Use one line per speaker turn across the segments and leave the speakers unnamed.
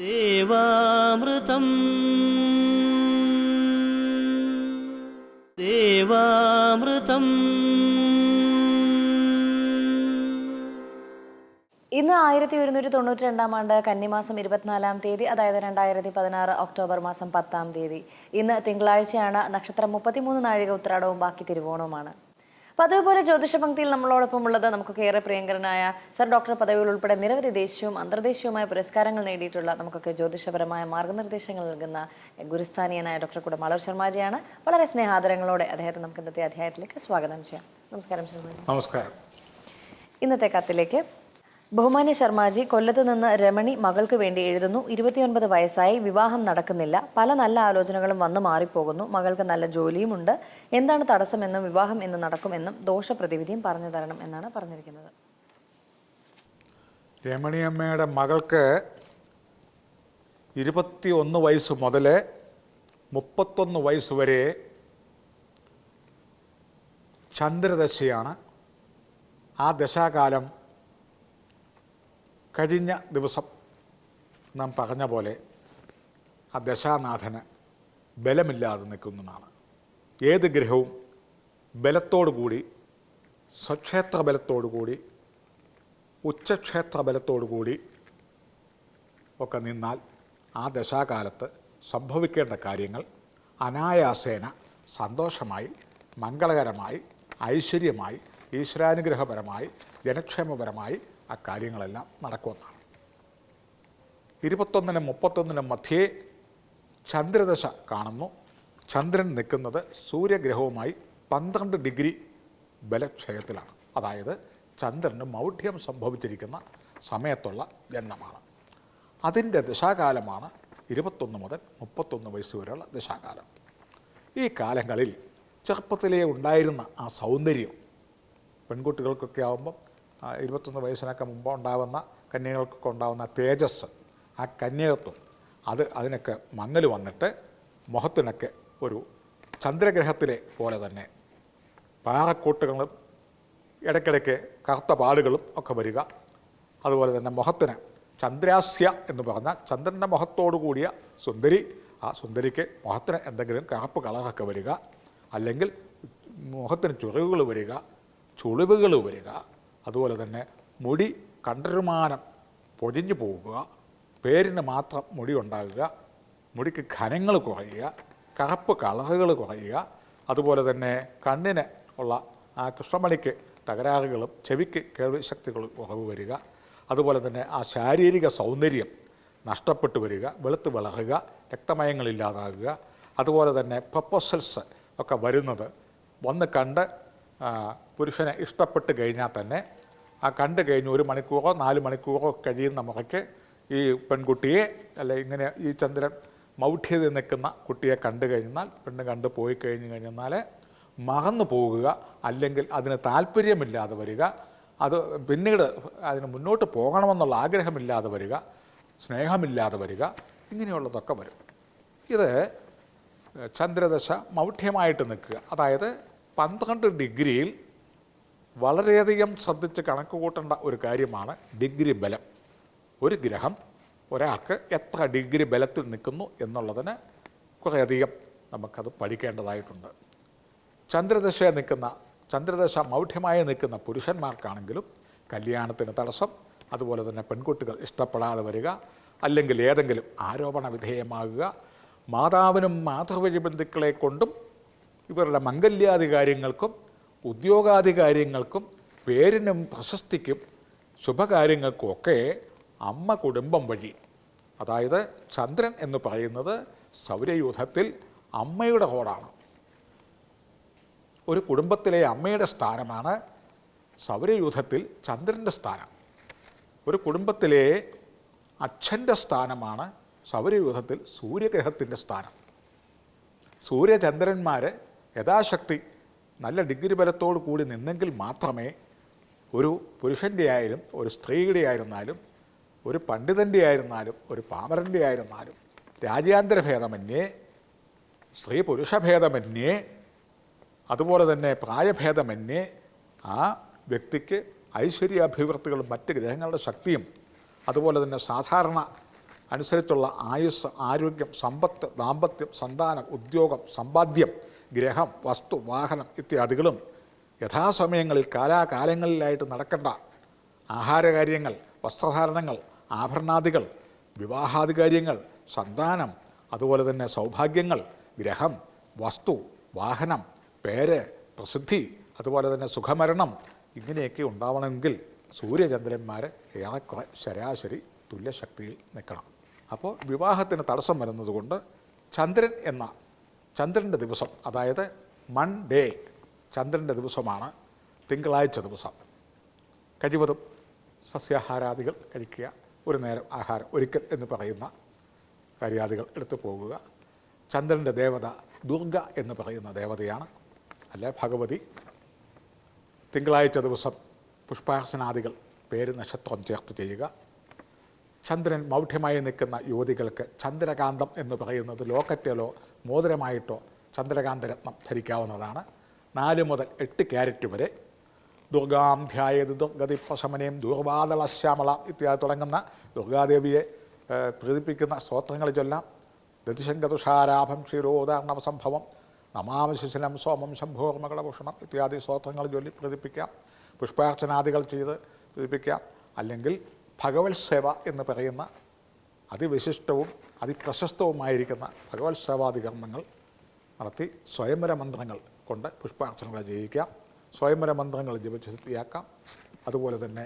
ദേവാമൃതം. ദേവാമൃതം.
ഇന്ന് ആയിരത്തി ഒരുന്നൂറ്റി തൊണ്ണൂറ്റി രണ്ടാം ആണ്ട് കന്നിമാസം ഇരുപത്തിനാലാം തീയതി അതായത് രണ്ടായിരത്തി പതിനാറ് ഒക്ടോബർ മാസം പത്താം തീയതി. ഇന്ന് തിങ്കളാഴ്ചയാണ് നക്ഷത്രം മുപ്പത്തിമൂന്ന് നാഴിക ഉത്രാടവും ബാക്കി തിരുവോണവുമാണ്. അപ്പോൾ അതുപോലെ ജ്യോതിഷ പങ്ക്തിയിൽ നമ്മളോടൊപ്പം ഉള്ളത് നമുക്കൊക്കെ ഏറെ പ്രിയങ്കരനായ സർ ഡോക്ടർ പദവികൾ ഉൾപ്പെടെ നിരവധി ദേശീയവും അന്തർദേശീയവുമായ പുരസ്കാരങ്ങൾ നേടിയിട്ടുള്ള നമുക്കൊക്കെ ജ്യോതിഷപരമായ മാർഗനിർദ്ദേശങ്ങൾ നൽകുന്ന ഗുരുസ്ഥാനീയനായ ഡോക്ടർ കുടമാളൂർ ശർമാജിയാണ്. വളരെ സ്നേഹാദരങ്ങളോടെ അദ്ദേഹത്തെ നമുക്ക് ഇന്നത്തെ അധ്യായത്തിലേക്ക് സ്വാഗതം ചെയ്യാം. നമസ്കാരം ശർമാജി.
നമസ്കാരം.
ഇന്നത്തെ കത്തിലേക്ക് ബഹുമാന്യ ശർമാജി കൊല്ലത്ത് നിന്ന് രമണി മകൾക്ക് വേണ്ടി എഴുതുന്നു. ഇരുപത്തിയൊൻപത് വയസ്സായി വിവാഹം നടക്കുന്നില്ല. പല നല്ല ആലോചനകളും വന്നു മാറിപ്പോകുന്നു. മകൾക്ക് നല്ല ജോലിയുമുണ്ട്. എന്താണ് തടസ്സമെന്നും വിവാഹം എന്ന് നടക്കുമെന്നും ദോഷപ്രതിവിധിയും പറഞ്ഞു തരണം എന്നാണ് പറഞ്ഞിരിക്കുന്നത്.
രമണിയമ്മയുടെ മകൾക്ക് ഇരുപത്തി ഒന്ന് വയസ്സ് മുതൽ മുപ്പത്തൊന്ന് വയസ്സ് വരെ ചന്ദ്രദശയാണ്. ആ ദശാകാലം കഴിഞ്ഞ ദിവസം നാം പറഞ്ഞ പോലെ ആ ദശാനാഥന് ബലമില്ലാതെ നിൽക്കുന്നതാണ്. ഏത് ഗ്രഹവും ബലത്തോടുകൂടി സ്വക്ഷേത്ര ബലത്തോടുകൂടി ഉച്ചക്ഷേത്ര ബലത്തോടുകൂടി ഒക്കെ നിന്നാൽ ആ ദശാകാലത്ത് സംഭവിക്കേണ്ട കാര്യങ്ങൾ അനായാസേന സന്തോഷമായി മംഗളകരമായി ഐശ്വര്യമായി ഈശ്വരാനുഗ്രഹപരമായി ജനക്ഷേമപരമായി ആ കാര്യങ്ങളെല്ലാം നടക്കുമെന്നാണ്. ഇരുപത്തൊന്നിനും മുപ്പത്തൊന്നിനും മധ്യേ ചന്ദ്രദശ കാണുന്നു. ചന്ദ്രൻ നിൽക്കുന്നത് സൂര്യഗ്രഹവുമായി പന്ത്രണ്ട് ഡിഗ്രി ബലക്ഷയത്തിലാണ്. അതായത് ചന്ദ്രന് മൗഢ്യം സംഭവിച്ചിരിക്കുന്ന സമയത്തുള്ള ജന്മമാണ് അതിന്റെ ദശാകാലമാണ് ഇരുപത്തൊന്ന് മുതൽ മുപ്പത്തൊന്ന് വയസ്സ് വരെയുള്ള ദശാകാലം. ഈ കാലങ്ങളിൽ ചെറുപ്പത്തിലേ ഉണ്ടായിരുന്ന ആ സൗന്ദര്യം പെൺകുട്ടികൾക്കൊക്കെ ആകുമ്പം ഇരുപത്തൊന്ന് വയസ്സിനൊക്കെ മുമ്പ് ഉണ്ടാകുന്ന കന്യകൾക്കൊക്കെ ഉണ്ടാകുന്ന തേജസ് ആ കന്യകത്വം അത് അതിനൊക്കെ മങ്ങൽ വന്നിട്ട് മുഖത്തിനൊക്കെ ഒരു ചന്ദ്രഗ്രഹത്തിലെ പോലെ തന്നെ പാറക്കൂട്ടുകളും ഇടയ്ക്കിടയ്ക്ക് കറുത്ത പാടുകളും ഒക്കെ വരിക. അതുപോലെ തന്നെ മുഖത്തിന് ചന്ദ്രാസ്യ എന്ന് പറഞ്ഞാൽ ചന്ദ്രന്റെ മുഖത്തോടു കൂടിയ സുന്ദരി ആ സുന്ദരിക്ക് മുഖത്തിന് എന്തെങ്കിലും കറുപ്പ് കളറൊക്കെ വരിക. അല്ലെങ്കിൽ മുഖത്തിന് ചുറിവുകൾ വരിക ചുളിവുകൾ വരിക. അതുപോലെ തന്നെ മുടി കണ്ടരുമാനം പൊഴിഞ്ഞു പോവുക പേരിന് മാത്രം മുടി ഉണ്ടാകുക മുടിക്ക് ഖനങ്ങൾ കുറയുക കറുപ്പ് കളറുകൾ കുറയുക അതുപോലെ തന്നെ കണ്ണിന് ഉള്ള ആ കൃഷ്ണമണിക്ക് തകരാറുകളും ചെവിക്ക് കേൾവിശക്തികൾ കുറവ് വരിക അതുപോലെ തന്നെ ആ ശാരീരിക സൗന്ദര്യം നഷ്ടപ്പെട്ടു വരിക വെളുത്ത് വിളകുക രക്തമയങ്ങളില്ലാതാകുക അതുപോലെ തന്നെ പ്രപ്പോസൽസ് ഒക്കെ വരുന്നത് വന്ന് കണ്ട് പുരുഷനെ ഇഷ്ടപ്പെട്ട് കഴിഞ്ഞാൽ തന്നെ ആ കണ്ടു കഴിഞ്ഞ് ഒരു മണിക്കൂറോ നാല് മണിക്കൂറോ കഴിയുന്ന മുറയ്ക്ക് ഈ പെൺകുട്ടിയെ അല്ലെ ഇങ്ങനെ ഈ ചന്ദ്രൻ മൗഢ്യത നിൽക്കുന്ന കുട്ടിയെ കണ്ടു കഴിഞ്ഞാൽ പെണ്ണ് കണ്ടു പോയി കഴിഞ്ഞ് കഴിഞ്ഞാൽ മറന്നു പോകുക അല്ലെങ്കിൽ അതിന് താല്പര്യമില്ലാതെ വരിക അത് പിന്നീട് അതിന് മുന്നോട്ട് പോകണമെന്നുള്ള ആഗ്രഹമില്ലാതെ വരിക സ്നേഹമില്ലാതെ വരിക ഇങ്ങനെയുള്ളതൊക്കെ വരും. ഇത് ചന്ദ്രദശ മൗഢ്യമായിട്ട് നിൽക്കുക. അതായത് പന്ത്രണ്ട് ഡിഗ്രിയിൽ വളരെയധികം ശ്രദ്ധിച്ച് കണക്ക് കൂട്ടേണ്ട ഒരു കാര്യമാണ് ഡിഗ്രി ബലം. ഒരു ഗ്രഹം ഒരാൾക്ക് എത്ര ഡിഗ്രി ബലത്തിൽ നിൽക്കുന്നു എന്നുള്ളതിന് കുറേയധികം നമുക്കത് പഠിക്കേണ്ടതായിട്ടുണ്ട്. ചന്ദ്രദശ നിൽക്കുന്ന ചന്ദ്രദശ മൗഢ്യമായി നിൽക്കുന്ന പുരുഷന്മാർക്കാണെങ്കിലും കല്യാണത്തിന് തടസ്സം അതുപോലെ തന്നെ പെൺകുട്ടികൾ ഇഷ്ടപ്പെടാതെ വരിക അല്ലെങ്കിൽ ഏതെങ്കിലും ആരോപണ വിധേയമാകുക മാതാവിനും മാതൃവഴി ബന്ധുക്കളെ കൊണ്ടും ഇവരുടെ മംഗല്യാദി കാര്യങ്ങൾക്കും ഉദ്യോഗാദി കാര്യങ്ങൾക്കും പേരിനും പ്രശസ്തിക്കും ശുഭകാര്യങ്ങൾക്കുമൊക്കെ അമ്മ കുടുംബം വഴി. അതായത് ചന്ദ്രൻ എന്ന് പറയുന്നത് സൗരയൂഥത്തിൽ അമ്മയുടെ ഹോടാണ് ഒരു കുടുംബത്തിലെ അമ്മയുടെ സ്ഥാനമാണ് സൗരയൂഥത്തിൽ ചന്ദ്രന്റെ സ്ഥാനം. ഒരു കുടുംബത്തിലെ അച്ഛന്റെ സ്ഥാനമാണ് സൗരയൂഥത്തിൽ സൂര്യഗ്രഹത്തിന്റെ സ്ഥാനം. സൂര്യചന്ദ്രന്മാർ യഥാശക്തി നല്ല ഡിഗ്രി ബലത്തോടു കൂടി നിന്നെങ്കിൽ മാത്രമേ ഒരു പുരുഷന്റെ ആയാലും ഒരു സ്ത്രീയുടെ ആയിരുന്നാലും ഒരു പണ്ഡിതന്റെ ആയിരുന്നാലും ഒരു പാമരന്റെ ആയിരുന്നാലും രാജ്യാന്തര ഭേദമന്യേ സ്ത്രീ പുരുഷ ഭേദമന്യേ അതുപോലെ തന്നെ പ്രായഭേദമന്യേ ആ വ്യക്തിക്ക് ഐശ്വര്യാഭിവൃദ്ധികളും മറ്റ് ഗ്രഹങ്ങളുടെ ശക്തിയും അതുപോലെ തന്നെ സാധാരണ അനുസരിച്ചുള്ള ആയുസ് ആരോഗ്യം സമ്പത്ത് ദാമ്പത്യം സന്താനം ഉദ്യോഗം സമ്പാദ്യം ഗ്രഹം വസ്തു വാഹനം ഇത്യാദികളും യഥാസമയങ്ങളിൽ കാലാകാലങ്ങളിലായിട്ട് നടക്കേണ്ട ആഹാരകാര്യങ്ങൾ വസ്ത്രധാരണങ്ങൾ ആഭരണാദികൾ വിവാഹാദികാര്യങ്ങൾ സന്താനം അതുപോലെ തന്നെ സൗഭാഗ്യങ്ങൾ ഗ്രഹം വസ്തു വാഹനം പേര് പ്രസിദ്ധി അതുപോലെ തന്നെ സുഖമരണം ഇങ്ങനെയൊക്കെ ഉണ്ടാവണമെങ്കിൽ സൂര്യചന്ദ്രന്മാർ ഏറെക്കുറെ ശരാശരി തുല്യശക്തിയിൽ നിൽക്കണം. അപ്പോൾ വിവാഹത്തിന് തടസ്സം വരുന്നതുകൊണ്ട് ചന്ദ്രൻ എന്ന ചന്ദ്രന്റെ ദിവസം അതായത് മൺഡേ ചന്ദ്രന്റെ ദിവസമാണ് തിങ്കളാഴ്ച ദിവസം. കഴിവതും സസ്യാഹാരാദികൾ കഴിക്കുക. ഒരു നേരം ആഹാരം ഒരിക്കൽ എന്ന് പറയുന്ന കാര്യാദികൾ എടുത്തു പോകുക. ചന്ദ്രന്റെ ദേവത ദുർഗ എന്ന് പറയുന്ന ദേവതയാണ്. അല്ലെ? ഭഗവതി. തിങ്കളാഴ്ച ദിവസം പുഷ്പാർച്ചനാദികൾ പേര് നക്ഷത്രം ചേർത്ത് ചെയ്യുക. ചന്ദ്രൻ മൗഢ്യമായി നിൽക്കുന്ന യുവതികൾക്ക് ചന്ദ്രകാന്തം എന്ന് പറയുന്നത് ലോക്കറ്റിലോ മോതിരമായിട്ടോ ചന്ദ്രകാന്തരത്നം ധരിക്കാവുന്നതാണ്. നാല് മുതൽ എട്ട് ക്യാരറ്റ് വരെ. ദുർഗാം ധ്യായത് ദുർഗതി പ്രശമനയും ദുർവാദളശ്യാമള ഇത്യാദി തുടങ്ങുന്ന ദുർഗാദേവിയെ പ്രീതിപ്പിക്കുന്ന സ്തോത്രങ്ങൾ ചൊല്ലാം ദതിശങ്കതുഷാരാഭം ക്ഷീരോദാരണവ സംഭവം നമാമശിശിനം സോമം ശംഭോർമകളഭൂഷണം ഇത്യാദി സ്തോത്രങ്ങൾ ചൊല്ലി പ്രീതിപ്പിക്കാം പുഷ്പാർച്ചനാദികൾ ചെയ്ത് പ്രീതിപ്പിക്കാം അല്ലെങ്കിൽ ഭഗവത് സേവ എന്ന് പറയുന്ന അതിവിശിഷ്ടവും അതിപ്രശസ്തവുമായിരിക്കുന്ന ഭഗവത് സേവാധികർമ്മങ്ങൾ നടത്തി സ്വയംവര മന്ത്രങ്ങൾ കൊണ്ട് പുഷ്പാർച്ചനകൾ ജയിക്കാം സ്വയംവര മന്ത്രങ്ങൾ ജപിച്ച് അതുപോലെ തന്നെ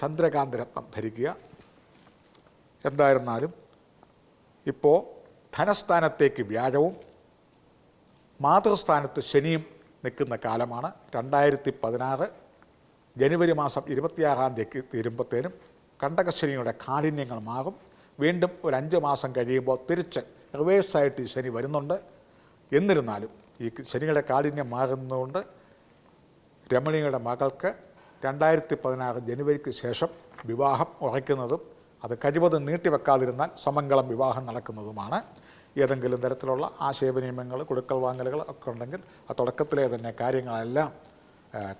ചന്ദ്രകാന്തരത്നം ധരിക്കുക. എന്തായിരുന്നാലും ഇപ്പോൾ ധനസ്ഥാനത്തേക്ക് വ്യാഴവും മാതൃസ്ഥാനത്ത് ശനിയും നിൽക്കുന്ന കാലമാണ്. രണ്ടായിരത്തി പതിനാറ് ജനുവരി മാസം ഇരുപത്തിയാറാം തീയതിക്ക് തീരുമ്പോഴത്തേനും കണ്ടകശനിയുടെ കാഠിന്യങ്ങൾ മാറും വീണ്ടും ഒരു അഞ്ച് മാസം കഴിയുമ്പോൾ തിരിച്ച് റിവേഴ്സായിട്ട് ഈ ശനി വരുന്നുണ്ട്. എന്നിരുന്നാലും ഈ ശനിയുടെ കാഠിന്യം മാറുന്നതുകൊണ്ട് രമണിയുടെ മകൾക്ക് രണ്ടായിരത്തി പതിനാറ് ജനുവരിക്ക് ശേഷം വിവാഹം ഉറയ്ക്കുന്നതും അത് കഴിവതും നീട്ടിവെക്കാതിരുന്നാൽ സമംഗളം വിവാഹം നടക്കുന്നതുമാണ്. ഏതെങ്കിലും തരത്തിലുള്ള ആശയവിനിമയങ്ങൾ കൊടുക്കൽ വാങ്ങലുകൾ ഒക്കെ ഉണ്ടെങ്കിൽ ആ തുടക്കത്തിലെ തന്നെ കാര്യങ്ങളെല്ലാം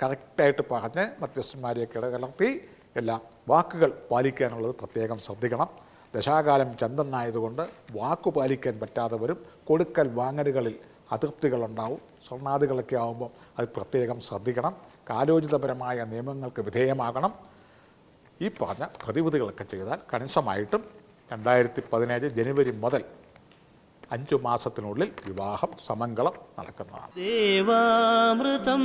കറക്റ്റായിട്ട് പറഞ്ഞ് മധ്യസ്ഥന്മാരെയൊക്കെ ഇടകലർത്തി എല്ലാം വാക്കുകൾ പാലിക്കാനുള്ളത് പ്രത്യേകം ശ്രദ്ധിക്കണം. ദശാകാലം ചന്ദനായതുകൊണ്ട് വാക്കു പാലിക്കാൻ പറ്റാതെ വരും കൊടുക്കൽ വാങ്ങലുകളിൽ അതൃപ്തികളുണ്ടാവും. സ്വർണാദികളൊക്കെ ആകുമ്പം അത് പ്രത്യേകം ശ്രദ്ധിക്കണം. കാലോചിതപരമായ നിയമങ്ങൾക്ക് വിധേയമാകണം. ഈ പറഞ്ഞ പ്രതിവിധികളൊക്കെ ചെയ്താൽ കണിശമായിട്ടും രണ്ടായിരത്തി പതിനേഴ് ജനുവരി മുതൽ അഞ്ചു മാസത്തിനുള്ളിൽ വിവാഹം സമംഗളം നടക്കുന്നതാണ്.
ദേവാമൃതം